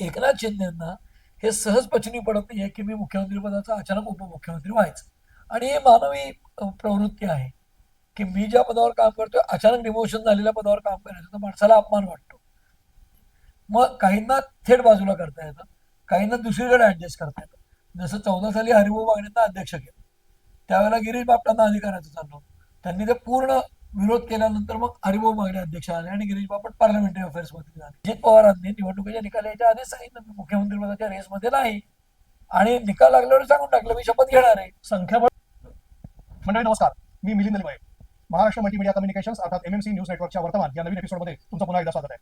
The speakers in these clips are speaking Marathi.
एकनाथ शिंदेना हे सहज पचनी पडत नाहीये की मी मुख्यमंत्री पदाचा अचानक उपमुख्यमंत्री व्हायचं. आणि हे मानवी प्रवृत्ती आहे की मी ज्या पदावर काम करतोय अचानक डिमोशन झालेल्या पदावर काम करायचं तर माणसाला अपमान वाटतो. मग काहींना थेट बाजूला करता येतं काहींना दुसरीकडे ऍडजस्ट करता येतं. जसं चौदा साली हरिभाऊ बागडेंना अध्यक्ष केलं. त्यावेळेला गिरीश बापटांना अधिकाराचं चाललं त्यांनी ते पूर्ण विरोध केल्यानंतर मग हरिभाऊ बागडे अध्यक्ष आले आणि गिरीश बापट पार्लमेंटरी अफेअर्समध्ये झाले अजित पवारांनी निवडणुकीच्या निकाल यायच्या आधीच सांगितलं मी मुख्यमंत्री पदाच्या रेसमध्ये नाही. आणि निकाल लागल्यावर सांगून टाकलं मी शपथ घेणार आहे. संख्याबळ मंडळी नमस्कार. मी मिलिंद लिमये महाराष्ट्र मल्टीमीडिया कम्युनिकेशन्स अर्थात एमएमसी न्यूज नेटवर्कच्या वर्तमान या नवीन एपिसोडमध्ये तुमचं पुन्हा एकदा स्वागत आहे.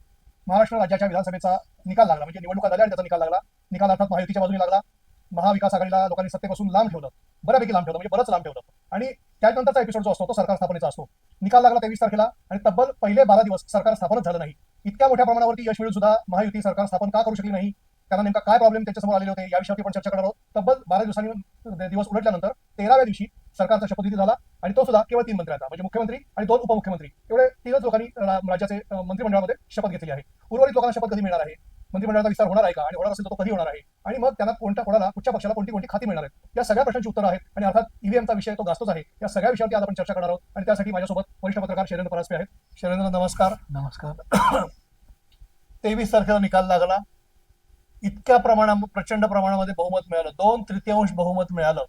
महाराष्ट्र राज्याच्या विधानसभेचा निकाल लागला म्हणजे निवडणुका झाल्या आणि त्याचा निकाल लागला. निकाल अर्थात महायुतीच्या बाजूने लागला. महाविकास आघाडीला लोकांनी सत्तेपासून लांब ठेवलं. बऱ्यापैकी लांब ठेवलं म्हणजे बरंच लांब ठेवलं. आणि त्यानंतरचा एपिसोड जो असतो तो सरकार स्थापनेचा असतो. निकाल लागला तेवीस तारखेला आणि तब्बल पहिले बारा दिवस सरकार स्थापनच झालं नाही. इतक्या मोठ्या प्रमाणावरती यश मिळून सुद्धा महायुती सरकार स्थापन का करू शकली नाही? त्यांना नेमका काय प्रॉब्लेम त्याच्यासमोर आलेले होते या विषयावरती पण चर्चा करणार आहोत. तब्बल बारा दिवसांनी दिवस उलटल्यानंतर तेराव्या दिवशी सरकारचा शपथविधी झाला आणि तो सुद्धा केवळ तीन मंत्र्यांचा म्हणजे मुख्यमंत्री आणि दोन उपमुख्यमंत्री. एवढे तीनच लोकांनी राज्याचे मंत्रिमंडळामध्ये शपथ घेतली आहे. उर्वरित लोकांना शपथ कधी मिळणार आहे? मंत्रिमंडळाचा विस्तार होणार आहे का? आणि होणार असेल तर तो कधी होणार आहे? आणि मग त्यांना कोणत्या कोणाला कुठच्या पक्षाला कोणती कोणती खाती मिळणार आहेत? या सगळ्या प्रश्नांची उत्तरं आहेत. आणि अर्थात ईव्हीएमचा विषय तो गाजतोच आहे. या सगळ्या विषयावरती आज आपण चर्चा करणार आहोत. आणि त्यासाठी माझ्यासोबत वरिष्ठ पत्रकार शैलेंद्र परासपे आहेत. शैलेंद्र नमस्कार. नमस्कार. तेवीस तारखेला निकाल लागला. इतक्या प्रमाणा प्रचंड प्रमाणामध्ये बहुमत मिळालं. दोन तृतीयांश बहुमत मिळालं.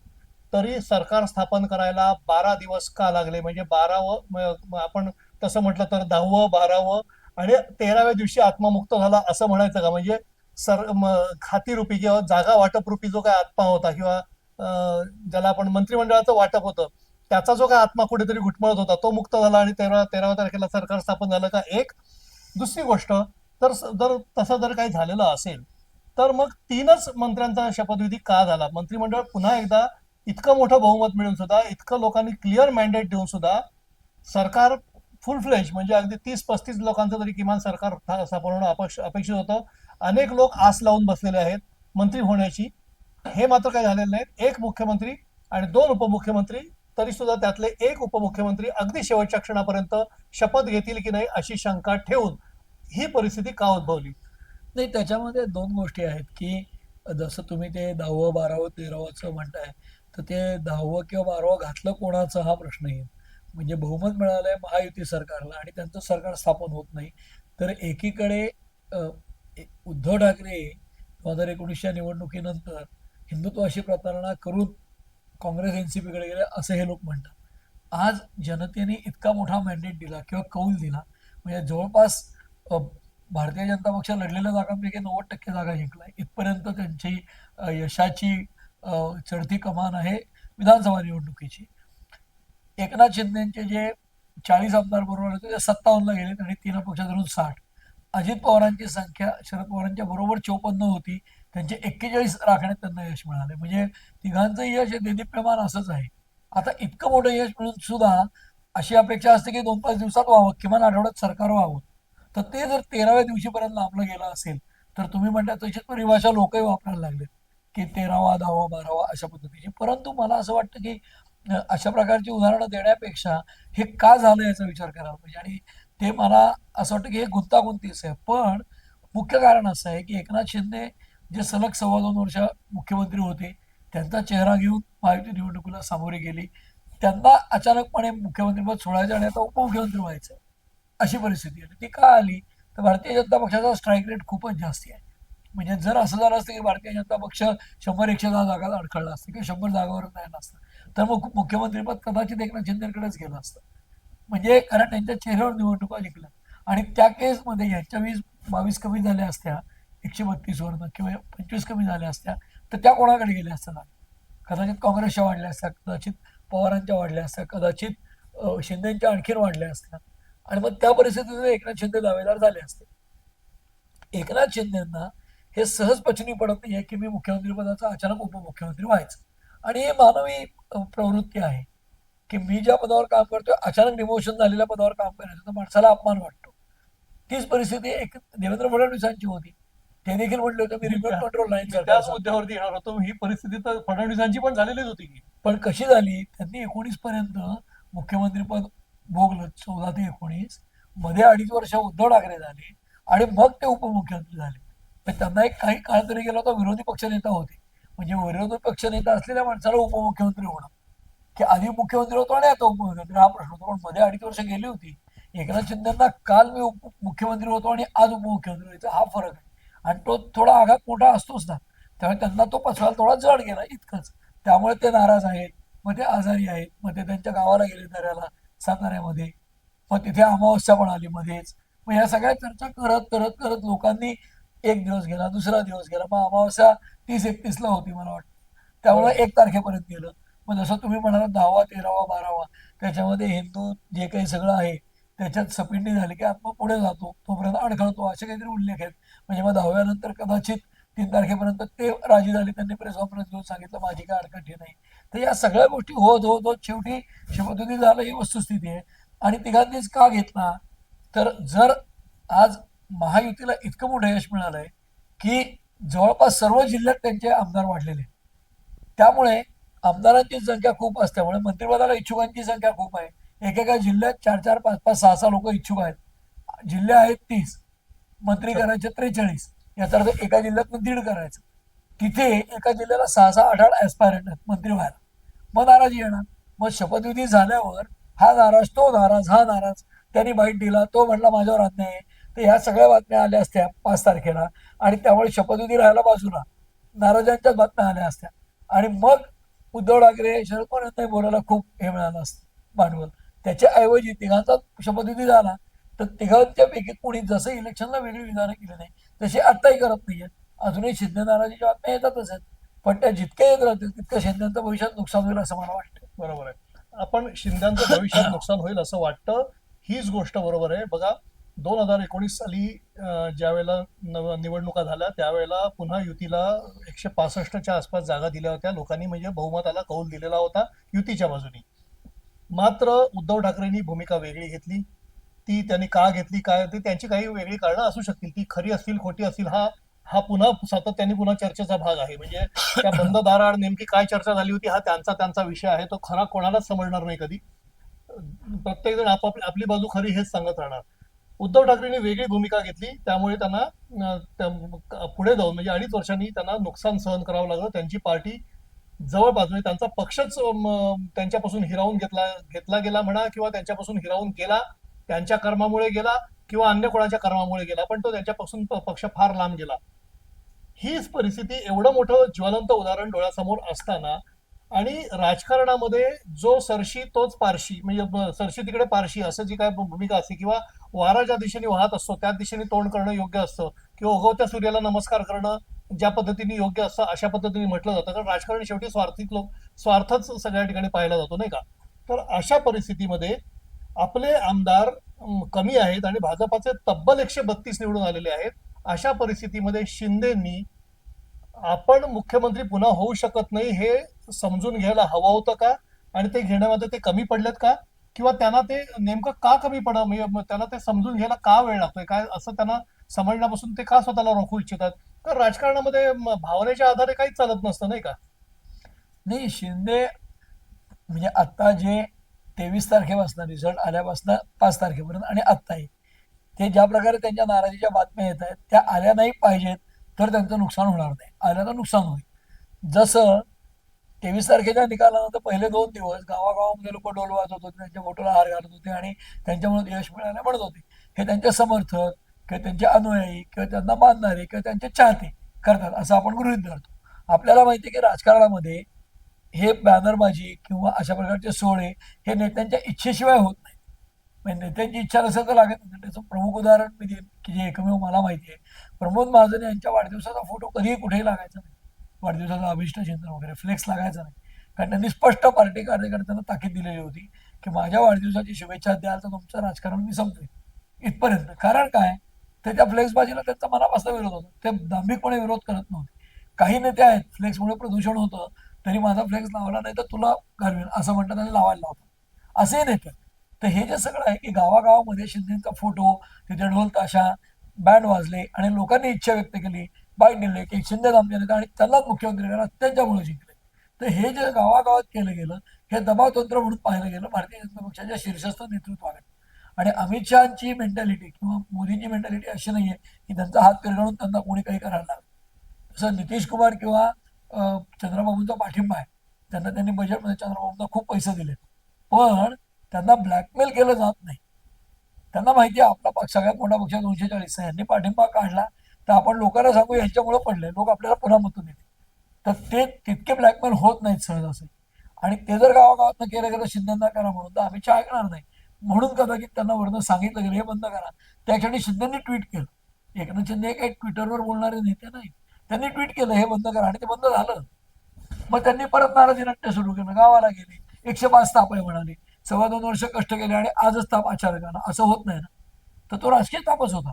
तरी सरकार स्थापन करायला बारा दिवस का लागले? म्हणजे बारावं आपण तसं म्हटलं तर दहावं बारावं आणि तेराव्या दिवशी आत्मामुक्त झाला असं म्हणायचं का? म्हणजे सर खातीरूपी किंवा जागा वाटप रूपी जो काय आत्मा होता किंवा ज्याला आपण मंत्रिमंडळाचं वाटप होतं त्याचा जो काय आत्मा कुठेतरी घुटमळत होता तो मुक्त झाला आणि तेरा तेराव्या तारखेला सरकार स्थापन झालं का? एक. दुसरी गोष्ट तर स- जर तसं जर काही झालेलं असेल तर मग तीनच मंत्र्यांचा शपथविधी का झाला? मंत्रिमंडळ पुन्हा एकदा इतकं मोठं बहुमत मिळून सुद्धा इतकं लोकांनी क्लिअर मॅन्डेट देऊन सुद्धा सरकार फुल फ्लेश म्हणजे अगदी तीस पस्तीस लोकांचं तरी किमान सरकार सापडणं अपेक्षित होतं. अनेक लोक आस लावून बसलेले आहेत मंत्री होण्याची. हे मात्र काही झालेलं नाही एक मुख्यमंत्री आणि दोन उपमुख्यमंत्री तरी सुद्धा त्यातले एक उपमुख्यमंत्री अगदी शेवटच्या क्षणापर्यंत शपथ घेतील की नाही अशी शंका ठेवून ही परिस्थिती का उद्भवली? नाही त्याच्यामध्ये दोन गोष्टी आहेत की जसं तुम्ही ते दहावं बारावं तेरावंचं म्हणताय तर ते दहावं किंवा बारावं घातलं कोणाचं हा प्रश्न येईल म्हणजे बहुमत मिळालंय महायुती सरकारला आणि त्यांचं सरकार स्थापन होत नाही तर एकीकडे उद्धव ठाकरे दोन हजार एकोणीसच्या निवडणुकीनंतर हिंदुत्वाशी प्रतारणा करून काँग्रेस एनसीपीकडे गेले असं हे लोक म्हणतात. आज जनतेने इतका मोठा मॅन्डेट दिला किंवा कौल दिला म्हणजे जवळपास भारतीय जनता पक्ष लढलेल्या जागांपैकी नव्वद टक्के जागा जिंकलाय. इथपर्यंत त्यांची यशाची चढती कमान आहे विधानसभा निवडणुकीची. एकनाथ शिंदेचे जे चाळीस आमदार बरोबर होते ते सत्तावन्नला गेलेत आणि तीन पक्ष धरून साठ. अजित पवारांची संख्या शरद पवारांच्या बरोबर चोपन्न होती. त्यांचे एक्केचाळीस राखण्यात त्यांना यश मिळाले. म्हणजे तिघांचं यश हे देदीप्यमान असंच आहे. आता इतकं मोठं यश मिळून सुद्धा अशी अपेक्षा असते की दोन पाच दिवसात व्हावं किमान आठवड्यात सरकार व्हावं. तर ते जर तेराव्या दिवशीपर्यंत लांबलं गेलं असेल तर तुम्ही म्हणता तशीच परिभाषा लोकही वापरायला लागले की तेरावा दहावा बारावा अशा पद्धतीची. परंतु मला असं वाटतं की अशा प्रकारची उदाहरणं देण्यापेक्षा हे का झालं याचा विचार करायला पाहिजे. आणि ते मला असं वाटतं की हे गुंतागुंतीच आहे. पण मुख्य कारण असं आहे की एकनाथ शिंदे जे सलग सव्वा दोन वर्ष मुख्यमंत्री होते त्यांचा चेहरा घेऊन महायुती निवडणुकीला सामोरी गेली. त्यांना अचानकपणे मुख्यमंत्रीपद सोडायचं आणि आता उपमुख्यमंत्री व्हायचं अशी परिस्थिती आली ती का आली? तर भारतीय जनता पक्षाचा स्ट्राईक रेट खूपच जास्ती आहे. म्हणजे जर असं झालं असतं की भारतीय जनता पक्ष शंभर एकशे दहा जागा अडखळला असतं किंवा शंभर जागावर नाही नसतं तर मग मुख्यमंत्रीपद कदाचित एकनाथ शिंदेकडेच गेलं असतं. म्हणजे कारण त्यांच्या चेहऱ्यावर निवडणुका जिंकल्या. आणि त्या केसमध्ये यांच्या वीस बावीस कमी झाल्या असत्या एकशे बत्तीसवरनं किंवा पंचवीस कमी झाल्या असत्या तर त्या कोणाकडे गेल्या असत्या कदाचित काँग्रेसच्या वाढल्या असत्या कदाचित पवारांच्या वाढल्या असत्या कदाचित शिंदेच्या आणखीन वाढल्या असत्या. आणि मग त्या परिस्थितीत एकनाथ शिंदे दावेदार झाले असते. एकनाथ शिंदेना हे सहज पचनी पडत नाहीये की मी मुख्यमंत्री पदाचा अचानक उपमुख्यमंत्री व्हायचं. आणि हे मानवी प्रवृत्ती आहे की मी ज्या पदावर काम करतोय अचानक डिमोशन झालेल्या पदावर काम करायचं तर माणसाला अपमान वाटतो. तीच परिस्थिती एक देवेंद्र फडणवीसांची होती. ते देखील म्हटले होते मी रिमोट कंट्रोल नाही त्याच. मुद्द्यावरती येणार होतो. ही परिस्थिती तर फडणवीसांची पण झालेलीच होती पण कशी झाली? त्यांनी एकोणीस पर्यंत मुख्यमंत्रीपद भोगलं चौदा ते एकोणीस. मध्ये अडीच वर्ष उद्धव ठाकरे झाले आणि मग ते उपमुख्यमंत्री झाले. त्यांना एक काही काळ तरी गेला होता विरोधी पक्षनेता होते. म्हणजे विरोधी पक्षनेता असलेल्या माणसाला उपमुख्यमंत्री होणं. की आधी मुख्यमंत्री होतो आणि आता उपमुख्यमंत्री हा प्रश्न होतो. पण मध्ये अडीच वर्ष गेली होती. एकनाथ शिंदेना काल मी उप मुख्यमंत्री होतो आणि आज उपमुख्यमंत्री व्हायचा हा फरक आहे. आणि तो थोडा आघात मोठा असतोच ना. त्यामुळे त्यांना तो पचवायला थोडा जड गेला इतकंच. त्यामुळे ते नाराज आहेत. मग ते आजारी आहेत. मग ते त्यांच्या गावाला गेले दऱ्याला साताऱ्यामध्ये मग तिथे अमावस्या पण आली मध्येच. मग ह्या सगळ्या चर्चा करत करत करत लोकांनी एक दिवस गेला दुसरा दिवस गेला. मग अमावस्या तीस एकतीसला होती मला वाटतं. त्यामुळे एक तारखेपर्यंत गेलं. मग जसं तुम्ही म्हणाला दहावा तेरावा बारावा त्याच्यामध्ये हिंदू जे काही सगळं आहे त्याच्यात सपिंडी झाली की आत्मा पुढे जातो. तोपर्यंत अडखळतो असे काहीतरी उल्लेख आहेत. म्हणजे मग दहाव्यानंतर कदाचित तीन तारखेपर्यंत ते राजी झाले. त्यांनी प्रेस कॉन्फरन्स घेऊन सांगितलं माझी काय अडकट हे नाही. तर या सगळ्या गोष्टी होत होत होत शेवटी शपथविधी झालं ही वस्तुस्थिती आहे. आणि तिघांनीच का घेतला? तर जर आज महायुतीला इतकं मोठं यश मिळालंय की जवळपास सर्व जिल्ह्यात त्यांचे आमदार वाढलेले. त्यामुळे आमदारांची संख्या खूप असल्यामुळे मंत्रिपदाला इच्छुकांची संख्या खूप आहे. एकेका जिल्ह्यात चार चार पाच पाच सहा सहा लोक इच्छुक आहेत. जिल्हे आहेत तीस. मंत्री करायचे त्रेचाळीस. याचा अर्थ एका जिल्ह्यात दीड करायचं. तिथे एका जिल्ह्याला सहा सहा आठ आठ ऍस्पायरंट आहेत मंत्री व्हायला. मग नाराजी येणार. मग शपथविधी झाल्यावर हा नाराज तो नाराज हा नाराज त्यांनी बाईट दिला. तो म्हणला माझ्यावर अन्याय आहे. तर ह्या सगळ्या बातम्या आल्या असत्या पाच तारखेला. आणि त्यामुळे शपथविधी राहायला बाजूला. नाराजांच्याच बातम्या आल्या असत्या. आणि मग उद्धव ठाकरे शरद पवार बोलायला खूप हे मिळालं असतं भांडवल. त्याच्या ऐवजी तिघांचा शपथविधी झाला तर तिघांच्या पैकी कोणी जसं इलेक्शनला वेगळी विधानं केली नाही तशी आत्ताही करत नाहीये. अजूनही शिंदे नाराजीच्या बातम्या येतातच आहेत. पण त्या जितक्या येत राहतील तितकं शिंद्यांचं भविष्यात नुकसान होईल असं मला वाटतं. बरोबर आहे. आपण शिंद्यांचं भविष्यात नुकसान होईल असं वाटतं. हीच गोष्ट बरोबर आहे. बघा दोन हजार एकोणीस साली ज्यावेळेला नव- निवडणुका झाल्या त्यावेळेला पुन्हा युतीला एकशे पासष्टच्या आसपास जागा दिल्या होत्या. लोकांनी म्हणजे बहुमताला कौल दिलेला होता युतीच्या बाजूनी. मात्र उद्धव ठाकरेंनी भूमिका वेगळी घेतली. ती त्यांनी का घेतली काय ते त्यांची काही वेगळी कारणं असू शकतील. ती खरी असतील खोटी असतील हा हा पुन्हा सातत्याने पुन्हा चर्चेचा भाग आहे. म्हणजे त्या बंद दाराआड नेमकी काय चर्चा झाली होती हा त्यांचा त्यांचा विषय आहे. तो खरा कोणालाच समजणार नाही कधी. प्रत्येक जण आपापली आपली बाजू खरी हेच सांगत राहणार. उद्धव ठाकरेंनी वेगळी भूमिका घेतली. त्यामुळे त्यांना पुढे जाऊन म्हणजे अडीच वर्षांनी त्यांना नुकसान सहन करावं लागलं. त्यांची पार्टी जवळपास म्हणजे त्यांचा पक्षच त्यांच्यापासून हिरावून घेतला घेतला गेला म्हणा किंवा त्यांच्यापासून हिरावून गेला त्यांच्या कर्मामुळे गेला किंवा अन्य कोणाच्या कर्मामुळे गेला पण तो त्यांच्यापासून पक्ष फार लांब गेला. हीच परिस्थिती एवढं मोठं ज्वलंत उदाहरण डोळ्यासमोर असताना आणि राजकारणामध्ये जो सरशी तोच पारशी म्हणजे सरशी तिकडे पारशी असं जी काय भूमिका असते किंवा वारा ज्या दिशेने वाहत असतो त्या दिशेने तोंड करणं योग्य असतं किंवा उगवत्या सूर्याला नमस्कार करणं ज्या पद्धतीने योग्य असतं अशा पद्धतीने म्हटलं जातं. कारण राजकारण शेवटी स्वार्थिक लोक स्वार्थच सगळ्या ठिकाणी पाहिला जातो नाही का? तर अशा परिस्थितीमध्ये आपले आमदार कमी आहेत आणि भाजपाचे तब्बल एकशे बत्तीस निवडून आलेले आहेत. अशा परिस्थितीमध्ये शिंदेंनी आपण मुख्यमंत्री पुन्हा होऊ शकत नाही हे समजून घ्यायला हवं होतं का? आणि ते घेण्यामध्ये ते कमी पडलेत का? किंवा त्यांना ते नेमकं का कमी पड म्हणजे त्यांना ते समजून घ्यायला का वेळ लागतोय? काय असं त्यांना समजण्यापासून ते का स्वतःला रोखू इच्छितात? तर राजकारणामध्ये भावनेच्या आधारे काहीच चालत नसतं नाही का? नाही शिंदे म्हणजे आत्ता जे तेवीस तारखेपासून रिझल्ट आल्यापासून पाच तारखेपर्यंत आणि आत्ताही ते ज्या प्रकारे त्यांच्या नाराजीच्या बातम्या येत आहेत त्या आल्या नाही पाहिजेत. तर त्यांचं नुकसान होणार नाही. आलं तर नुकसान होईल. जसं तेवीस तारखेच्या निकालानंतर पहिले दोन दिवस गावागावामध्ये लोक डोल वाजवत होते त्यांच्या फोटोला हार घालत होते आणि त्यांच्यामुळे यश मिळायला म्हणत होते. हे त्यांचे समर्थक किंवा त्यांचे अनुयायी किंवा त्यांना मानणारे किंवा त्यांचे चाहते करतात असं आपण गृहित धरतो. आपल्याला माहिती आहे की राजकारणामध्ये हे बॅनरबाजी किंवा अशा प्रकारचे सोहळे हे नेत्यांच्या इच्छेशिवाय होत नाही. म्हणजे नेत्यांची इच्छा नसेल तर लागत नाही त्याचं प्रमुख उदाहरण मी देईन की जे एकमेव मला माहिती आहे. प्रमोद महाजन यांच्या वाढदिवसाचा फोटो कधीही कुठेही लागायचा नाही. वाढदिवसाचा अभिष्ट चिंतन वगैरे फ्लेक्स लागायचा नाही. कारण त्यांनी स्पष्ट पार्टी कार्यकर्त्यांना ताकीद दिलेली होती की माझ्या वाढदिवसाची शुभेच्छा द्याल तर तुमचं राजकारण मी संपते इथपर्यंत. कारण काय? ते त्या फ्लेक्सबाजीला त्यांचा मनापासून विरोध होता. ते दांभिकपणे विरोध करत नव्हते. काही नेते आहेत फ्लेक्समुळे प्रदूषण होतं. तरी माझा फ्लेक्स लावला नाही तर तुला घालवेल असं म्हणतात आणि लावायला लावतात. असेही नेते तर हे जे सगळं आहे की गावागावामध्ये शिंदेचा फोटो तिथे ढोल ताशा बँड वाजले आणि लोकांनी इच्छा व्यक्त केली बाईट दिले की शिंदे आमच्या नेता आणि त्यांनाच मुख्यमंत्री करा त्यांच्यामुळे जिंकले. तर हे जे गावागावात केलं गेलं हे दबाव तंत्र म्हणून पाहिलं गेलं भारतीय जनता पक्षाच्या शीर्षस्थ नेतृत्वाकडे आणि अमित शहाची मेंटॅलिटी किंवा मोदींची मेंटॅलिटी अशी नाहीये की त्यांचा हात पिरगणून त्यांना कोणी काही करायला जसं नितीश कुमार किंवा चंद्रबाबूंचा पाठिंबा आहे. त्यांना त्यांनी बजेटमध्ये चंद्रबाबूंना खूप पैसे दिले पण त्यांना ब्लॅकमेल केलं जात नाही. त्यांना माहिती आहे आपला पक्ष सगळ्यात मोठा पक्ष दोनशे चाळीस आहे. यांनी पाठिंबा काढला तर आपण लोकांना सांगू यांच्यामुळे पडले लोक आपल्याला पुन्हा मतून येते तर ते तितके ब्लॅकमेल होत नाहीत सहज असे. आणि ते जर गावागावातनं केलं गेलं शिंदेंना करा म्हणून तर आम्ही ऐकणार नाही. म्हणून कदाचित त्यांना वरनं सांगितलं गेलं हे बंद करा. त्या क्षणी शिंदेंनी ट्विट केलं. एकनाथ शिंदे काही ट्विटरवर बोलणारे नेते नाही त्यांनी ट्विट केलं हे बंद करा. आणि ते बंद झालं. मग त्यांनी परत नाराजी नाट्य सुरू केलं. गावाला गेले. एकशे पाच ताप आहे म्हणाले. सव्वा दोन वर्ष कष्ट केले आणि आजच ताप अचानक असं होत नाही ना. तर तो राजकीय तापच होता.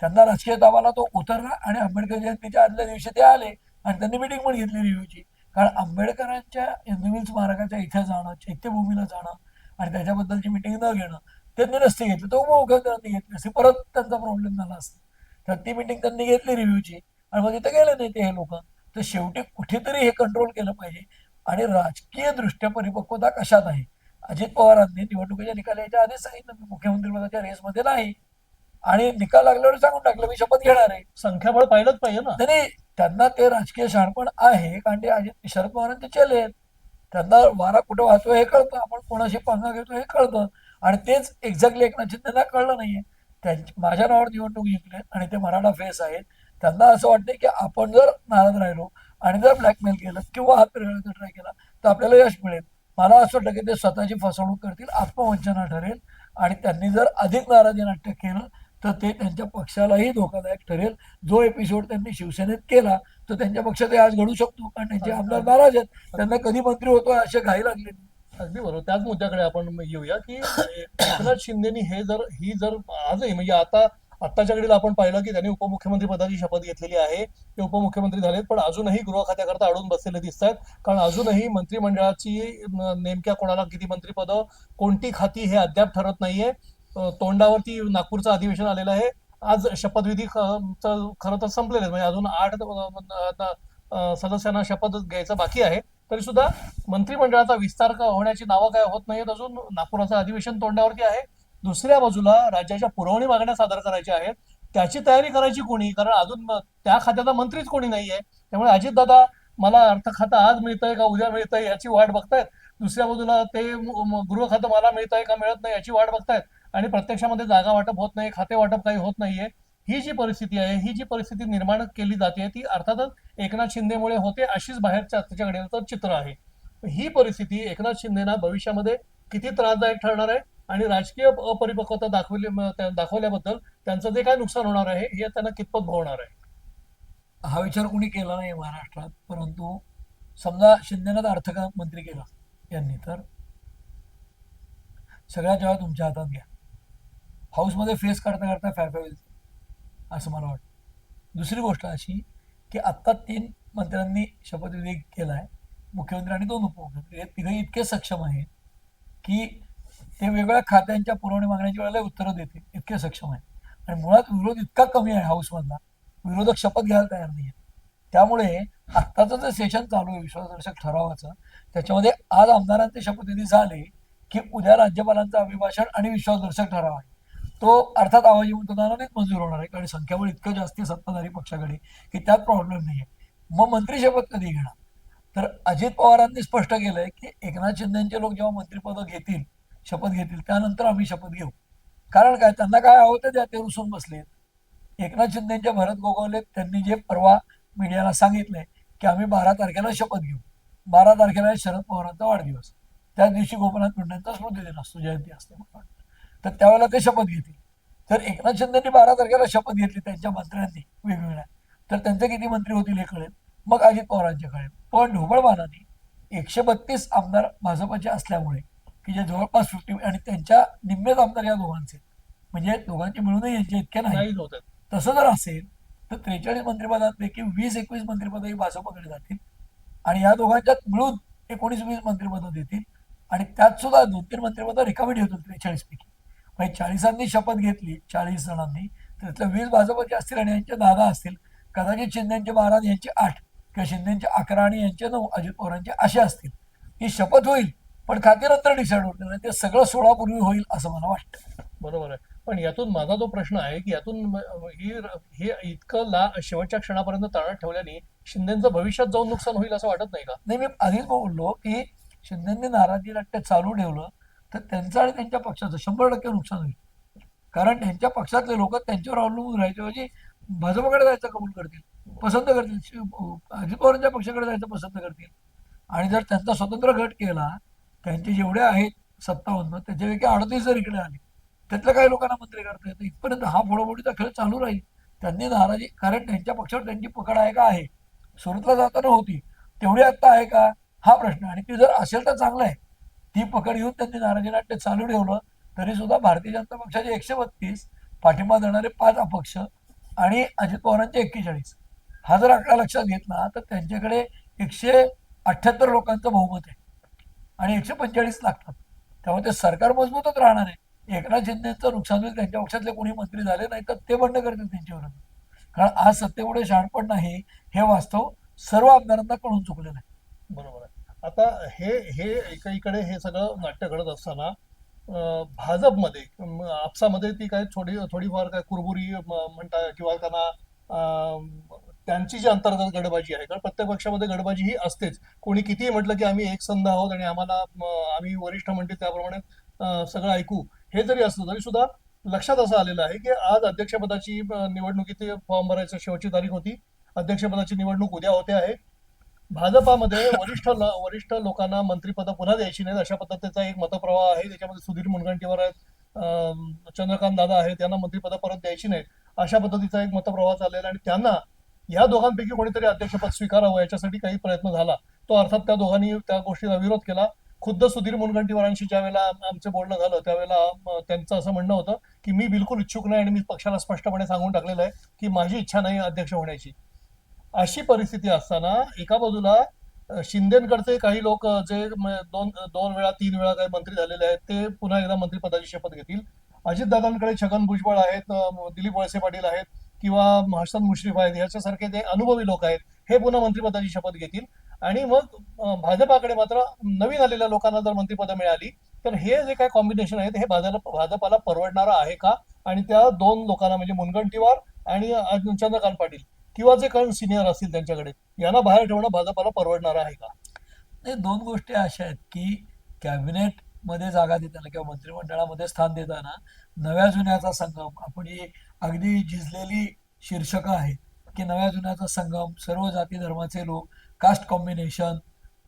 त्यांना राजकीय तापाला तो उतरला आणि आंबेडकर जयंतीच्या आदल्या दिवशी ते आले आणि त्यांनी मिटिंग पण घेतली रिव्ह्यूची कारण आंबेडकरांच्या इंदुमिल स्मारकाच्या इथे जाणं चैत्यभूमीला जाणं आणि त्याच्याबद्दलची मिटिंग न घेणं त्यांनी नसते घेतली. तो उपमुख्यमंत्र्यांनी घेतली असते परत त्यांचा प्रॉब्लेम झाला असता. तर ती मिटिंग त्यांनी घेतली रिव्ह्यूची आणि मग तिथे गेले नाही ते हे लोक. तर शेवटी कुठेतरी हे कंट्रोल केलं पाहिजे. आणि राजकीय दृष्ट्या परिपक्वता कशात आहे? अजित पवारांनी निवडणुकीच्या निकाल याच्या आधीच सांगितलं मी मुख्यमंत्रीपदाच्या रेसमध्ये नाही. आणि निकाल लागल्यावर सांगून टाकलं मी शपथ घेणार आहे. संख्याबळ पाहिलंच पाहिजे ना. तरी त्यांना ते राजकीय शहाणपण आहे कारण ते अजित शरद पवारांचे चेले आहेत. त्यांना वारा कुठं वाहतोय हे कळतं. आपण कोणाशी पंगा घेतो हे कळतं. आणि तेच एक्झॅक्टली एकनाथ शिंदेना कळलं नाहीये. त्यांची माझ्या नावावर निवडणूक जिंकले आणि ते मराठा फेस आहेत. त्यांना असं वाटतंय की आपण जर नाराज राहिलो आणि जर ब्लॅकमेल केलं किंवा हात फिरवण्याचा ट्राय केला तर आपल्याला यश मिळेल. मला असं वाटतं की ते स्वतःची फसवणूक करतील आत्मवंचना ठरेल आणि त्यांनी जर अधिक नाराजी नाट्य केलं तर ते त्यांच्या पक्षालाही धोकादायक ठरेल. जो एपिसोड त्यांनी शिवसेनेत केला तो त्यांच्या पक्षात आज घडू शकतो. कारण त्यांचे आमदार नाराज आहेत. त्यांना कधी मंत्री होतो असे घाई लागले अगदी बरोबर. त्याच मुद्द्याकडे आपण येऊया की एकनाथ शिंदेनी हे जर ही जर आजही म्हणजे आता आत्ताच्या घडीला आपण पाहिलं की त्यांनी उपमुख्यमंत्री पदाची शपथ घेतलेली आहे. ते उपमुख्यमंत्री झालेत पण अजूनही गृह खात्याकरता अडून बसलेले दिसत आहेत कारण अजूनही मंत्रिमंडळाची नेमक्या कोणाला किती मंत्रिपद कोणती खाती हे अद्याप ठरत नाहीये. तोंडावरती नागपूरचं अधिवेशन आलेलं आहे. आज शपथविधी खरं तर संपलेले म्हणजे अजून आठ सदस्यांना शपथ घ्यायचं बाकी आहे. तरी सुद्धा मंत्रिमंडळाचा विस्तार होण्याची नावं काय होत नाहीत अजून? नागपुराचं अधिवेशन तोंडावरती आहे. दुसऱ्या बाजूला राज्याच्या पुरवणी मागण्या सादर करायच्या आहेत. त्याची तयारी करायची कोणी? कारण अजून त्या खात्याचा मंत्रीच कोणी नाहीये. त्यामुळे अजितदादा मला अर्थ खातं आज मिळतंय का उद्या मिळतंय याची वाट बघतायत. दुसऱ्या बाजूला ते गृह खातं मला मिळतंय का मिळत नाही याची वाट बघतायत. आणि प्रत्यक्षामध्ये जागा वाटप होत नाही खाते वाटप काही होत नाहीये. ही जी परिस्थिती आहे ही जी परिस्थिती निर्माण केली जाते ती अर्थातच एकनाथ शिंदेमुळे होते अशीच बाहेरच्या त्याच्याकडे चित्र आहे. ही परिस्थिती एकनाथ शिंदेना भविष्यामध्ये किती त्रासदायक ठरणार आहे? आणि राजकीय अपरिपक्वता दाखवली दाखवल्याबद्दल त्यांचं जे काय नुकसान होणार आहे हे त्यांना कितपत भोवणार आहे? हा विचार कोणी केला नाही महाराष्ट्रात परंतु समजा शिंदेनं अर्थ मंत्री केला यांनी तर सगळ्या जेव्हा तुमच्या हातात घ्या. हाऊसमध्ये फेस करता करता फॅफॅ होईल असं मला वाटतं. दुसरी गोष्ट अशी की आत्ता तीन मंत्र्यांनी शपथविधी केला आहे मुख्यमंत्री आणि दोन उपमुख्यमंत्री. हे तिघे इतके सक्षम आहेत की ते वेगवेगळ्या खात्यांच्या पुरवणी मागण्याच्या वेळेला उत्तरं देतील इतके सक्षम आहे. आणि मुळात विरोध इतका कमी आहे हाऊसमधला. विरोधक शपथ घ्यायला तयार नाही त्यामुळे आत्ताचं जे सेशन चालू आहे विश्वासदर्शक ठरावाचं त्याच्यामध्ये आज आमदारांचे शपथविधी झाले की उद्या राज्यपालांचं अभिभाषण आणि विश्वासदर्शक ठराव आहे. तो अर्थात आवाजी मतदानानेच मंजूर होणार आहे कारण संख्याबळ इतकं जास्त सत्ताधारी पक्षाकडे की त्यात प्रॉब्लेम नाही आहे मग मंत्री शपथ कधी घेणार? तर अजित पवारांनी स्पष्ट केलंय की एकनाथ शिंदेचे लोक जेव्हा मंत्रिपद घेतील शपथ घेतील त्यानंतर आम्ही शपथ घेऊ. कारण काय? त्यांना काय हवं ते द्या ते रुसून बसलेत. एकनाथ शिंदेच्या भरत गोगावले त्यांनी जे परवा मीडियाला सांगितलंय की आम्ही बारा तारखेला शपथ घेऊ. बारा तारखेला शरद पवारांचा वाढदिवस. त्याच दिवशी गोपीनाथ मुंडेंचा स्मृतिदिन असतो जयंती असते तर त्यावेळेला ते शपथ घेतील. तर एकनाथ शिंदेनी बारा तारखेला शपथ घेतली त्यांच्या मंत्र्यांनी वेगवेगळ्या. तर त्यांचे किती मंत्री होतील हे कळेल. मग अजित पवारांचे कळेल. पण ढोबळमानाने एकशे बत्तीस आमदार भाजपचे असल्यामुळे की जे जवळपास फिफ्टी आणि त्यांच्या निम्मेच आमदार या दोघांचे. म्हणजे दोघांचे मिळूनही यांचे इतके नाही. तसं जर असेल तर त्रेचाळीस मंत्रिपदांपैकी वीस एकवीस मंत्रिपद ही भाजपकडे जातील. आणि या दोघांच्यात मिळून एकोणीस वीस मंत्रिपदं देतील. आणि त्यात सुद्धा दोन तीन मंत्रिपदं रिकामी ठेवतील त्रेचाळीस पैकी म्हणजे चाळीसांनी शपथ घेतली चाळीस जणांनी त्यातल्या वीस भाजपचे असतील आणि यांचे दहा दहा असतील कदाचित शिंदेचे बारा आणि यांचे आठ किंवा शिंदेचे अकरा आणि यांचे नऊ अजित पवारांचे असे असतील. ही शपथ होईल. पण खाते नंतर डिसाईड होतील आणि ते सगळं सोळा पूर्वी होईल असं मला वाटतं. बरोबर आहे. पण यातून माझा जो प्रश्न आहे की यातून ही हे इतकं ला शेवटच्या क्षणापर्यंत ताळ्यात ठेवल्याने शिंदेचं भविष्यात जाऊन नुकसान होईल असं वाटत नाही का? नाही मी आधीच बोललो की शिंदेनी नाराजी नाट्य चालू ठेवलं तर त्यांचं आणि त्यांच्या पक्षाचं शंभर टक्के नुकसान होईल. कारण त्यांच्या पक्षातले लोक त्यांच्यावर अवलंबून राहायच्या ऐवजी भाजपकडे जायचं कबूल करतील पसंत करतील. अजित पवारांच्या पक्षाकडे जायचं पसंत करतील. आणि जर त्यांचा स्वतंत्र गट केला त्यांचे जेवढे आहेत सत्तावन्न त्याच्यापैकी अडतीस जर इकडे आले त्यातल्या काही लोकांना मंत्री करता येतं इथपर्यंत हा फोडाफोडीचा खेळ चालू राहील. त्यांनी नाराजी कारण त्यांच्या पक्षावर त्यांची पकड आहे का आहे सुरतला जाताना होती तेवढी आत्ता आहे का हा प्रश्न. आणि ती जर असेल तर चांगलं आहे. ती पकड घेऊन त्यांनी नाराजी नाट्य चालू ठेवलं तरी सुद्धा भारतीय जनता पक्षाचे एकशे बत्तीस पाठिंबा देणारे पाच अपक्ष आणि अजित पवारांचे एक्केचाळीस. हा जर आकडा लक्षात घेतला तर त्यांच्याकडे एकशे अठ्ठ्याहत्तर लोकांचं बहुमत आहे. आणि एकशे पंचेचाळीस लागतात. त्यामुळे ते सरकार मजबूतच राहणार आहे. एकनाथ शिंदेचं नुकसान होईल त्यांच्या पक्षातले कोणी मंत्री झाले नाही तर ते बंड करतील त्यांच्या विरोधात कारण आज सत्तेपुढे शहाणपण नाही हे वास्तव सर्व आमदारांना कळून चुकलेलं आहे. बरोबर आहे. आता हे हे एकीकडे हे सगळं नाट्य घडत असताना भाजपमध्ये आपसामध्ये ती काय थोडी थोडीफार काय कुरबुरी म्हणता किंवा त्यांना त्यांची जी अंतर्गत गडबाजी आहे कारण प्रत्येक पक्षामध्ये गडबाजी ही असतेच. कोणी कितीही म्हटलं की आम्ही एक संघ आहोत आणि आम्हाला आम्ही वरिष्ठ म्हणते त्याप्रमाणे सगळं ऐकू हे जरी असलं तरी सुद्धा लक्षात असं आलेलं आहे की आज अध्यक्षपदाची अं, निवडणुकीची फॉर्म भरायची शेवटची तारीख होती. अध्यक्षपदाची निवडणूक उद्या होते आहे. भाजपामध्ये वरिष्ठ वरिष्ठ लोकांना मंत्रीपद पुन्हा द्यायची नाहीत अशा पद्धतीचा एक मतप्रवाह आहे. त्याच्यामध्ये सुधीर मुनगंटीवार आहेत अं, चंद्रकांत दादा आहेत त्यांना मंत्रीपद परत द्यायची नाहीत. अशा पद्धतीचा एक मतप्रवाह चाललेला आहे आणि त्यांना या दोघांपैकी कोणीतरी अध्यक्षपद स्वीकारावं याच्यासाठी काही प्रयत्न झाला. तो अर्थात त्या दोघांनी त्या गोष्टीला विरोध केला. खुद्द सुधीर मुनगंटीवारांशी ज्या वेळेला आमचं बोलणं झालं त्यावेळेला त्यांचं असं म्हणणं होतं की मी बिलकुल इच्छुक नाही आणि मी पक्षाला स्पष्टपणे सांगून टाकलेलं आहे की माझी इच्छा नाही अध्यक्ष होण्याची. अशी परिस्थिती असताना एका बाजूला शिंदेकडचे काही लोक जे दोन दोन वेळा तीन वेळा काही मंत्री झालेले आहेत ते पुन्हा एकदा मंत्रिपदाची शपथ घेतील. अजितदादांकडे छगन भुजबळ आहेत दिलीप वळसे पाटील आहेत किंवा हसन मुश्रीफ आहेत याच्यासारखे ते अनुभवी लोक आहेत हे पुन्हा मंत्रिपदाची शपथ घेतील. आणि मग भाजपाकडे मात्र नवीन आलेल्या लोकांना जर मंत्रिपदं मिळाली तर हे जे काय कॉम्बिनेशन आहे हे भाजप भाजपाला परवडणारं आहे का? आणि त्या दोन लोकांना म्हणजे मुनगंटीवार आणि चंद्रकांत पाटील किंवा जे काही सिनियर असतील त्यांच्याकडे यांना बाहेर ठेवणं भाजपाला परवडणार आहे का? नाही दोन गोष्टी अशा आहेत की कॅबिनेटमध्ये जागा देताना किंवा मंत्रिमंडळामध्ये स्थान देताना नव्या जुन्याचा संगम आपण अगदी झिजलेली शीर्षकं आहेत की नव्या जुन्याचा संगम सर्व जाती धर्माचे लोक कास्ट कॉम्बिनेशन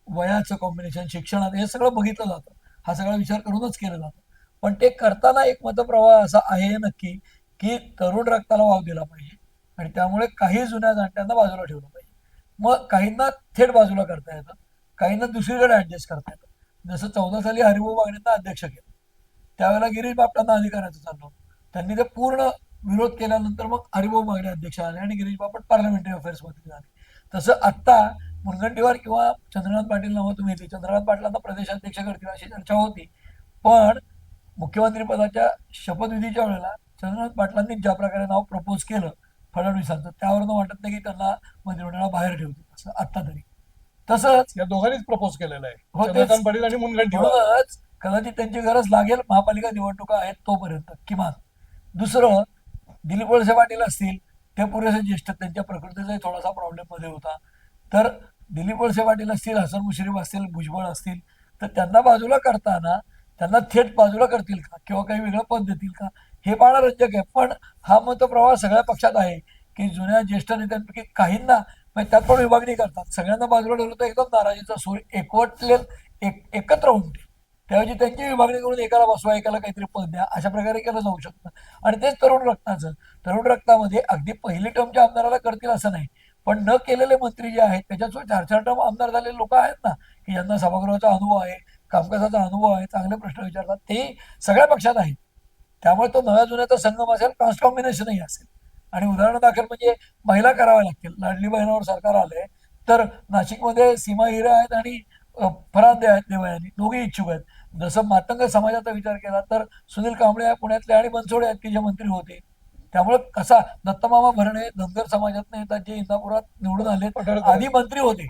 वयाचं कॉम्बिनेशन शिक्षणात हे सगळं बघितलं जातं. हा सगळा विचार करूनच केलं जातं. पण ते करताना एक मतप्रवाह असा आहे नक्की की तरुण रक्ताला वाव दिला पाहिजे. आणि त्यामुळे काही जुन्या जाणत्यांना बाजूला ठेवलं पाहिजे. मग काहींना थेट बाजूला करता येतं. काहींना दुसरीकडे ऍडजस्ट करता येतं. जसं चौदा साली हरिभाऊ बागण्यांना अध्यक्ष केलं. त्यावेळेला गिरीश बापटांना अधिकाराचं चाललं त्यांनी ते पूर्ण विरोध केल्यानंतर मग हरिभाऊ बागडे अध्यक्ष आले आणि गिरीश बापट पार्लमेंटरी अफेअर्स मंत्री झाले. तसं आत्ता मुनगंटीवार किंवा चंद्रकांत पाटील नावं तुम्ही येते. चंद्रकांत पाटलांना प्रदेशाध्यक्ष करतील अशी चर्चा होती. पण मुख्यमंत्री पदाच्या शपथविधीच्या वेळेला चंद्रकांत पाटलांनी ज्या प्रकारे नाव प्रपोज केलं फडणवीसांचं त्यावरनं वाटत नाही की त्यांना मंत्रिमंडळा बाहेर ठेवतील असं आत्ता तरी. तसंच या दोघांनीच प्रपोज केलेलं आहे. पाटील आणि मुनगंटीवार. कदाचित त्यांची गरज लागेल महापालिका निवडणुका आहेत तोपर्यंत किमान. दुसरं दिलीप वळसे पाटील असतील ते पुरेसे ज्येष्ठ त्यांच्या प्रकृतीचाही थोडासा प्रॉब्लेममध्ये होता. तर दिलीप वळसे पाटील असतील हसन मुश्रीफ असतील भुजबळ असतील तर त्यांना बाजूला करताना त्यांना थेट बाजूला करतील का? किंवा काही वेगळं पद देतील का? हे पाहणं रंजक आहे. पण हा मतप्रवाह सगळ्या पक्षात आहे की जुन्या ज्येष्ठ नेत्यांपैकी काहींना म्हणजे त्यात पण विभागणी करतात. सगळ्यांना बाजूला ठेवलं तर एकदम नाराजीचा सूर एकवटले एक एकत्र उमटे त्याऐवजी त्यांची विभागणी करून एकाला बसवा एकाला काहीतरी पद द्या अशा प्रकारे केलं जाऊ शकतं. आणि तेच तरुण रक्ताचं तरुण रक्तामध्ये अगदी पहिली टर्मच्या आमदाराला करतील असं नाही. पण न केलेले मंत्री जे आहेत त्याच्यातून चार चार टर्म आमदार झालेले लोक आहेत ना की ज्यांना सभागृहाचा अनुभव आहे कामकाजाचा अनुभव आहे चांगले प्रश्न विचारतात ते सगळ्या पक्षात आहेत. त्यामुळे तो नव्या जुन्याचा संगम असेल कास्ट कॉम्बिनेशनही असेल. आणि उदाहरण दाखल म्हणजे महिला कराव्या लागतील. लाडली बहिणावर सरकार आलंय तर नाशिकमध्ये सीमा हिरे आहेत आणि आहेत देवयानी दोघे इच्छुक आहेत. जसं मातंग समाजाचा विचार केला तर सुनील कांबळे या पुण्यातले आणि बनसोडे आहेत की जे मंत्री होते. त्यामुळे कसा दत्तमामा भरणे धनगर समाजातले येतात जे इंदापुरात निवडून आले. आधी मंत्री होते.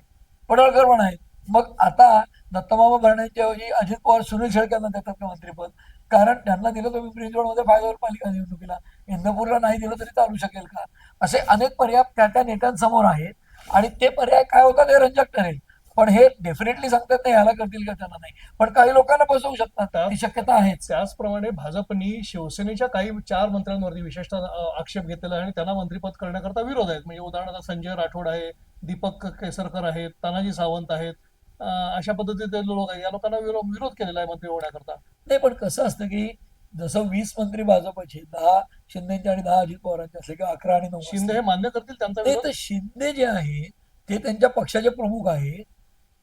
पडळकर पण आहेत. मग आता दत्तमामा भरण्याच्या ऐवजी अजित पवार सुनील शेळके यांना देतात का मंत्रीपद कारण त्यांना दिलं तुम्ही ब्रिजवडमध्ये फायदा पालिका निवडणुकीला. इंदापूरला नाही दिलं तरी चालू शकेल का? असे अनेक पर्याय त्या त्या नेत्यांसमोर आहेत. आणि ते पर्याय काय होतात हे रंजक ठरेल. पण हे डेफिनेटली सांगतात नाही ह्याला करतील का त्यांना नाही. पण काही लोकांना बसवू शकतात ती शक्यता आहेच. त्याचप्रमाणे भाजपनी शिवसेनेच्या काही चार मंत्र्यांवरती विशेषतः आक्षेप घेतलेला आहे आणि त्यांना मंत्रिपद करण्याकरता विरोध आहेत म्हणजे उदाहरणार्थ संजय राठोड आहे दीपक केसरकर आहेत तानाजी सावंत आहेत अशा पद्धतीचे लोक आहेत. या लोकांना विरोध विरोध केलेला आहे मंत्री होण्याकरता. नाही पण कसं असतं की जसं वीस मंत्री भाजपचे दहा शिंदेचे आणि दहा अजित पवारांचे असले किंवा अकरा आणि नऊ शिंदे. हे मान्य करतील त्यांचा शिंदे जे आहे ते त्यांच्या पक्षाचे प्रमुख आहेत.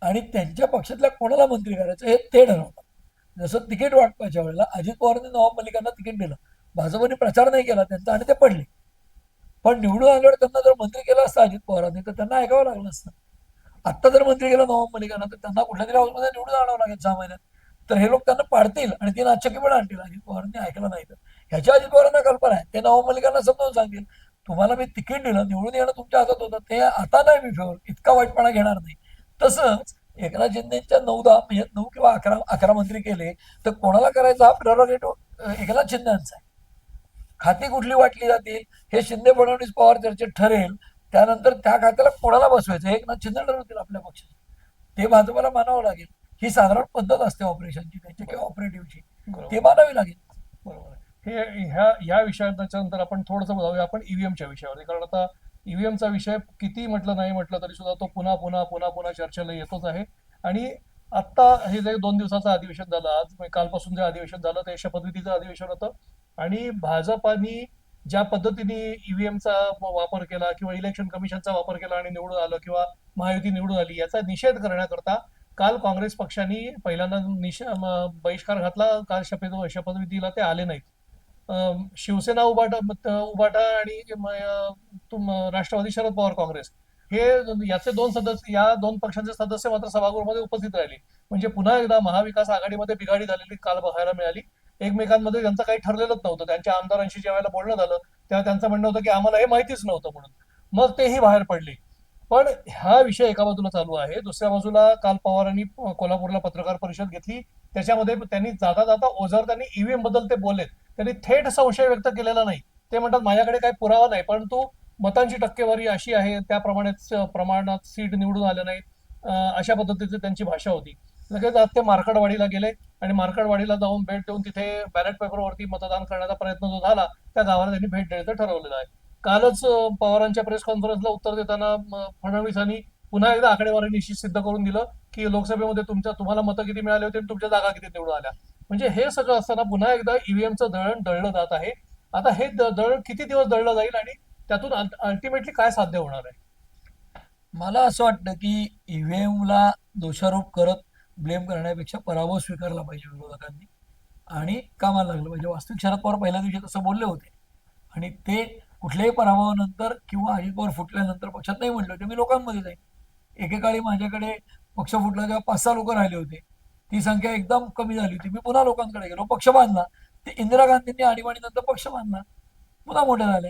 आणि त्यांच्या पक्षातल्या कोणाला मंत्री करायचं हे ते ठरवतात जसं तिकीट वाटपाच्या वेळेला अजित पवारांनी नवाब मलिकांना तिकीट दिलं. भाजपने प्रचार नाही केला त्यांचा आणि ते पडले. पण निवडून आल्यावर त्यांना जर मंत्री केलं असतं अजित पवारांनी तर त्यांना ऐकावं लागलं असतं. आत्ता जर मंत्री केला नवाब मलिकांना तर त्यांना कुठल्या तरी हाऊसमध्ये निवडून आणावं लागेल सहा महिन्यात. तर हे लोक त्यांना पाडतील आणि ती नाचक्की पण आणतील. अजित पवारांनी ऐकलं नाही तर. ह्याच्या अजित पवारांना कल्पना आहे. ते नवाब मलिकांना समजावून सांगतील तुम्हाला मी तिकीट दिलं निवडून येणं तुमच्या हातात होतं. ते आता नाही मी फेवर. इतका वाईटपणा घेणार नाही. तसंच एकनाथ शिंदेच्या नऊ दहा म्हणजे नऊ किंवा अकरा अकरा मंत्री केले तर कोणाला करायचा हा प्रेरोगेटिव्ह एकनाथ शिंदेचा आहे. खाती कुठली वाटली जातील हे शिंदे फडणवीस पवार चर्चेत ठरेल त्यानंतर त्या खात्याला कोणाला बसवायचं? एकनाथ शिंदे ठरवतील आपल्या पक्षाचे. ते भाजपला मानावं लागेल. ही साधारण पद्धत असते ऑपरेशनची त्यांची किंवा ऑपरेटिव्हची. ते मानावी लागेल. बरोबर. हे ह्या या विषयाच्या नंतर आपण थोडंसं जाऊया आपण ईव्हीएमच्या विषयावरती. कारण आता ईव्हीएमचा विषय किती म्हटलं नाही म्हटलं तरी सुद्धा तो पुन्हा पुन्हा पुन्हा पुन्हा चर्चेला येतोच आहे. आणि आत्ता हे जे दोन दिवसाचं अधिवेशन झालं आज म्हणजे कालपासून जे अधिवेशन झालं ते शपथविधीचं अधिवेशन होतं. आणि भाजपानी ज्या पद्धतीने ईव्हीएमचा वापर केला किंवा इलेक्शन कमिशनचा वापर केला आणि निवडून आलं किंवा महायुती निवडून आली याचा निषेध करण्याकरता काल काँग्रेस पक्षाने पहिल्यांदा निश बहिष्कार घातला. काल शपथ शपथविधीला ते आले नाहीत. शिवसेना उबाटा उभाटा उबाटा आणि तुम राष्ट्रवादी शरद पवार काँग्रेस. हे याचे दोन सदस्य या दोन पक्षांचे सदस्य मात्र सभागृहामध्ये उपस्थित राहिले. म्हणजे पुन्हा एकदा महाविकास आघाडीमध्ये बिघाडी झालेली काल बघायला मिळाली. एकमेकांमध्ये त्यांचं काही ठरलेलंच नव्हतं. त्यांच्या आमदारांशी ज्या वेळेला बोलणं झालं तेव्हा त्यांचं म्हणणं होतं की आम्हाला हे माहितीच नव्हतं म्हणून. मग तेही बाहेर पडले. पण हा विषय एका बाजूला चालू आहे. दुसऱ्या बाजूला काल पवारांनी कोल्हापूरला पत्रकार परिषद घेतली. त्याच्यामध्ये त्यांनी जाता जाता ओझर त्यांनी ईव्हीएमबद्दल ते बोलेत त्यांनी थेट संशय व्यक्त केलेला नाही. ते म्हणतात माझ्याकडे काही पुरावा नाही परंतु मतांची टक्केवारी अशी आहे त्याप्रमाणेच प्रमाणात सीट निवडून आल्या नाहीत. अशा पद्धतीची त्यांची भाषा होती. लगेच आज ते मार्कडवाडीला गेले आणि मार्कडवाडीला जाऊन भेट देऊन तिथे बॅलेट पेपरवरती मतदान करण्याचा प्रयत्न जो झाला त्या गावाला त्यांनी भेट द्यायचं ठरवलेलं आहे. कालच पवारांच्या प्रेस कॉन्फरन्सला उत्तर देताना फडणवीसांनी पुन्हा एकदा आकडेवारी निश्चित सिद्ध करून दिलं की लोकसभेमध्ये तुमच्या तुम्हाला मतं किती मिळाले होते आणि तुमच्या जागा किती निवडून आल्या. म्हणजे हे सगळं असताना पुन्हा एकदा ईव्हीएमचं दळण दळलं जात आहे. आता हे दळण किती दिवस दळलं जाईल आणि त्यातून अल्टिमेटली काय साध्य होणार आहे? मला असं वाटतं की ईव्हीएमला दोषारोप करत ब्लेम करण्यापेक्षा पराभव स्वीकारला पाहिजे विरोधकांनी. आणि कामाला लागलं पाहिजे. वास्तविक शरद पवार पहिल्या दिवशी तसं बोलले होते. आणि ते कुठल्याही पराभवानंतर किंवा अजित पवार फुटल्यानंतर पक्षात नाही म्हटलं होते. मी लोकांमध्ये जाईन. एकेकाळी माझ्याकडे पक्ष फुटला तेव्हा पाच सहा लोक राहिले होते. ती संख्या एकदम कमी झाली होती. मी पुन्हा लोकांकडे गेलो. पक्ष बांधला. ते इंदिरा गांधींनी आणीबाणीनंतर पक्ष बांधला. पुन्हा मोठे झाले.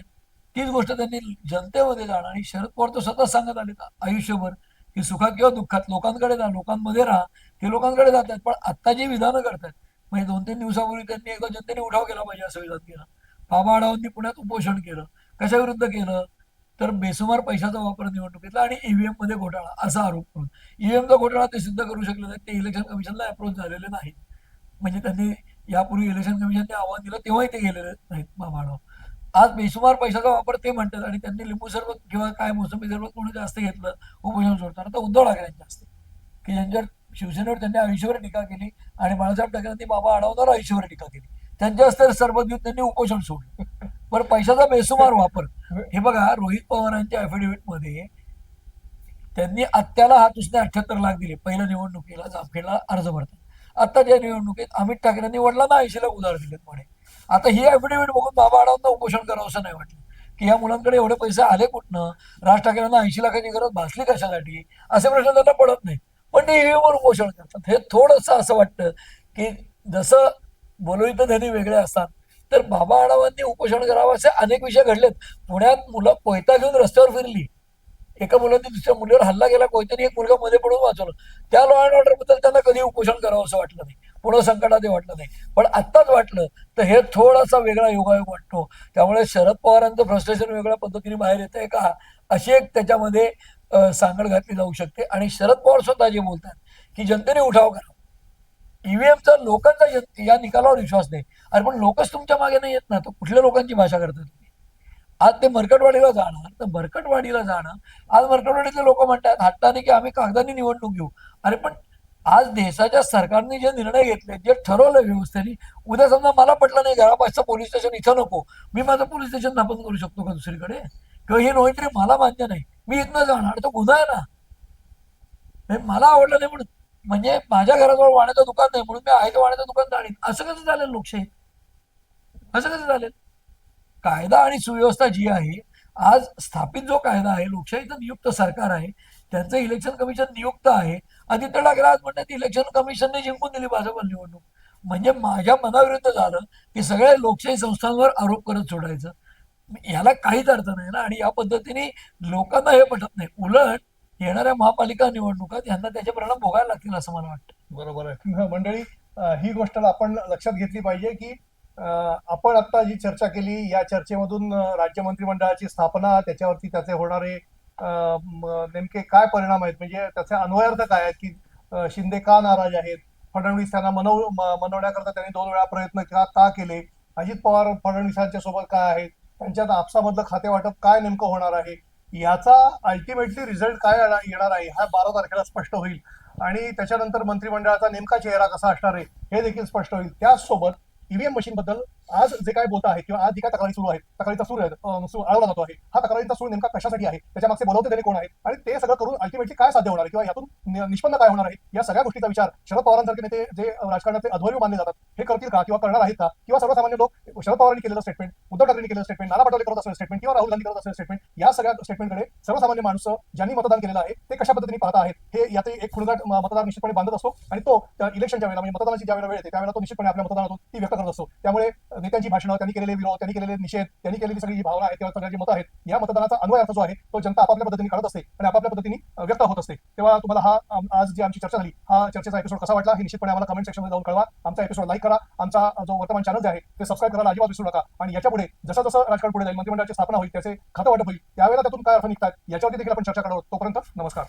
तीच गोष्ट त्यांनी जनतेमध्ये जाणं आणि शरद पवार तर स्वतः सांगत आले आयुष्यभर की सुखात किंवा दुःखात लोकांकडे जा लोकांमध्ये राहा. ते लोकांकडे जातात पण आता जी विधानं करतात म्हणजे दोन तीन दिवसापूर्वी त्यांनी एकदा जनतेने उठाव केला पाहिजे असं विधान केलं. बाबा आढावांनी पुण्यात उपोषण केलं. कशा विरुद्ध केलं? तर बेसुमार पैशाचा वापर निवडणुकीतला आणि ईव्हीएममध्ये घोटाळा असा आरोप करून. ईव्हीएमचा घोटाळा ते सिद्ध करू शकले नाही ते इलेक्शन कमिशनला अप्रोच झालेले नाहीत. म्हणजे त्यांनी यापूर्वी इलेक्शन कमिशनने आव्हान दिलं तेव्हाही ते गेलेले नाहीत बाबा आज बेसुमार पैशाचा वापर ते म्हणतात आणि त्यांनी लिंबू सरबत किंवा काय मोसंबी सरबत कोणी जास्त घेतलं उपोषण सोडताना तर उद्धव ठाकरेंच्या असते की ज्यांच्या शिवसेनेवर त्यांनी आयुष्यभर टीका केली आणि बाळासाहेब ठाकरेंनी बाबा आढावणार आयुष्यभर टीका केली. त्यांच्या हस्ते सरबत घेऊन त्यांनी उपोषण सोडलं. पण पैशाचा बेसुमार वापर. हे बघा रोहित पवारांच्या मध्ये त्यांनी आत्याला हात उसने अठ्याहत्तर लाख दिले. पहिल्या निवडणुकीला जामखेडला अर्ज भरतात. आत्ताच्या निवडणुकीत अमित ठाकरेंनी वडिलांना ऐंशी लाख उधार दिलेत म्हणे. आता ही ऍफिडेव्हिट बघून बाबा आढावांना उपोषण करावं असं नाही वाटलं. की या मुलांकडे एवढे पैसे आले कुठनं? राज ठाकरेंना ऐंशी लाखाची गरज भासली कशासाठी? असे प्रश्न त्यांना पडत नाही पण ते ईव्हीएमवर उपोषण करतात. हे थोडंसं असं वाटतं की जसं बोलवित धनी वेगळे असतात तर बाबा आढावांनी उपोषण करावं असे अनेक विषय घडलेत. पुण्यात मुलं कोयता घेऊन रस्त्यावर फिरली. एका मुलांनी दुसऱ्या मुलीवर हल्ला केला कोयत्याने एक मुलगा मध्ये पडून वाचवलं. त्या लॉ अँड ऑर्डरबद्दल त्यांना कधी उपोषण करावं असं वाटलं नाही. पुन्हा संकटात वाटलं नाही. पण आत्ताच वाटलं तर हे थोडासा वेगळा योगायोग वाटतो. त्यामुळे शरद पवारांचं फ्रस्ट्रेशन वेगळ्या पद्धतीने बाहेर येत आहे का? अशी एक त्याच्यामध्ये सांगड घातली जाऊ शकते. आणि शरद पवार स्वतः जे बोलतात की जनतेने उठाव करा. ईव्हीएमचा लोकांचा जन- या निकालावर विश्वास नाही. अरे पण लोकच तुमच्या मागे नाही येत ना तर कुठल्या लोकांची भाषा करता तुम्ही? आज ते मरकटवाडीला जाणार तर मरकटवाडीला जाणं आज मरकटवाडीतले लोक म्हणतात हट्टाने की आम्ही कागदाने निवडणूक घेऊ. अरे पण आज देशाच्या सरकारने जे निर्णय घेतले जे ठरवलं व्यवस्थेने उद्या समजा मला पटलं नाही घरापासचं पोलीस स्टेशन इथं नको मी माझं पोलीस स्टेशन स्थापन करू शकतो का दुसरीकडे? किंवा ही नोंदणी मला मान्य नाही. मी इथनं जाणार तो गुन्हा आहे ना? मला आवडलं नाही म्हणून म्हणजे माझ्या घराजवळ वाण्याचं दुकान नाही म्हणून मी आहे वाण्याचं दुकान जाणीन असं कसं झालं लोकशाही असं कसं चालेल? कायदा आणि सुव्यवस्था जी आहे आज स्थापित जो कायदा आहे लोकशाहीचं नियुक्त सरकार आहे त्यांचं इलेक्शन कमिशन नियुक्त आहे आदित्य ठाकरे आज म्हणतात इलेक्शन कमिशनने जिंकून दिली भाजपा निवडणूक. म्हणजे माझ्या मनाविरुद्ध झालं की सगळ्या लोकशाही संस्थांवर आरोप करत सोडायचं. याला काहीच अर्थ नाही ना. आणि या पद्धतीने लोकांना हे पटत नाही. उलट येणाऱ्या महापालिका निवडणुकात यांना त्याचे परिणाम भोगायला लागतील असं मला वाटतं. बरोबर आहे. मंडळी ही गोष्ट आपण लक्षात घेतली पाहिजे की आपण आता जी चर्चा केली या चर्चेमधून राज्य मंत्रिमंडळाची स्थापना त्याच्यावरती त्याचे होणारे नेमके काय परिणाम आहेत? म्हणजे त्याचे अन्वयार्थ काय आहेत? की शिंदे का नाराज आहेत? फडणवीस त्यांना मनव मनवण्याकरता त्यांनी दोन वेळा प्रयत्न का का केले? अजित पवार फडणवीसांच्या सोबत काय आहेत? त्यांच्यात आपसामधलं खाते वाटप काय नेमकं होणार आहे? याचा अल्टिमेटली रिझल्ट काय येणार- येणार आहे? हा बारा तारखेला स्पष्ट होईल. आणि त्याच्यानंतर मंत्रिमंडळाचा नेमका चेहरा कसा असणार आहे हे देखील स्पष्ट होईल. त्याचसोबत ईव्हीएम मशीन बद्दल आज जे काय बोलत आहे किंवा आज जी काय तक्रारी सुरू आहेत तक्रारीचा सूर आहे, अं, सूर जातो आहे. हा तक्रारीचा सूर नेमका कशासाठी आहे? त्याच्या मागचे बोलवते त्याने कोण आहेत? आणि ते सगळं करून अल्टिमेटली काय साध्य होणार आहे? किंवा यातून निष्पन्न काय होणार आहे? या सगळ्या गोष्टीचा विचार शरद पवारांसारखे नेते जे राजकारणाचे अध्वर्य मानले जातात हे करतील का? किंवा करणार आहेत का? किंवा सर्वसामान्य लोक शरद पवारांनी केलेलं स्टेटमेंट उद्धव ठाकरेंनी केलेलं स्टेटमेंट नाना पटोले करत असलेलं स्टेटमेंट किंवा राहुल गांधी करत असलेलं स्टेटमेंट या सगळ्या स्टेटमेंटकडे सर्वसामान्य माणसं ज्यांनी मतदान केलेलं आहे ते कशा पद्धतीने पाहत आहेत? हे यात एक खुणगाट मतदार निश्चितपणे बांधत असतो आणि तो इलेक्शनच्या वेळेला म्हणजे मतदानाची ज्या वेळेला वेळ येते त्यावेळेला तो निश्चितपणे आपल्या मतदानातून ती व्यक्त करत असतो. त्यामुळे नेत्यांची भाषणं त्यांनी केलेले विरोध त्यांनी केलेले निषेध त्यांनी केलेली सगळी जी भावना आहे किंवा सगळ्या जी मतं आहेत या मतदानाचा अन्वय अर्थ जो आहे तो जनता आपापल्या पद्धतीने काढत असते आणि आपापल्या पद्धतीने व्यक्त होत असते. तेव्हा तुम्हाला हा आज जी आमची चर्चा झाली हा चर्चेचा एपिसोड कसा वाटला हे निश्चितपणे आम्हाला कमेंट सेक्शनमध्ये जाऊन कळवा. आमचा एपिसोड लाईक करा. आमचा जो वर्तमान चॅनल जे आहे ते सबस्क्राईब करायला अजिबात विसरू नका. आणि याच्यापुढे जसं जसं राजकारण पुढे जाईल मंत्रिमंडळाची स्थापना होईल त्याचे खातं वाटप होईल त्यावेळेला त्यातून काय अर्थ निघतात याच्यावरती देखील आपण चर्चा करणार तोपर्यंत नमस्कार.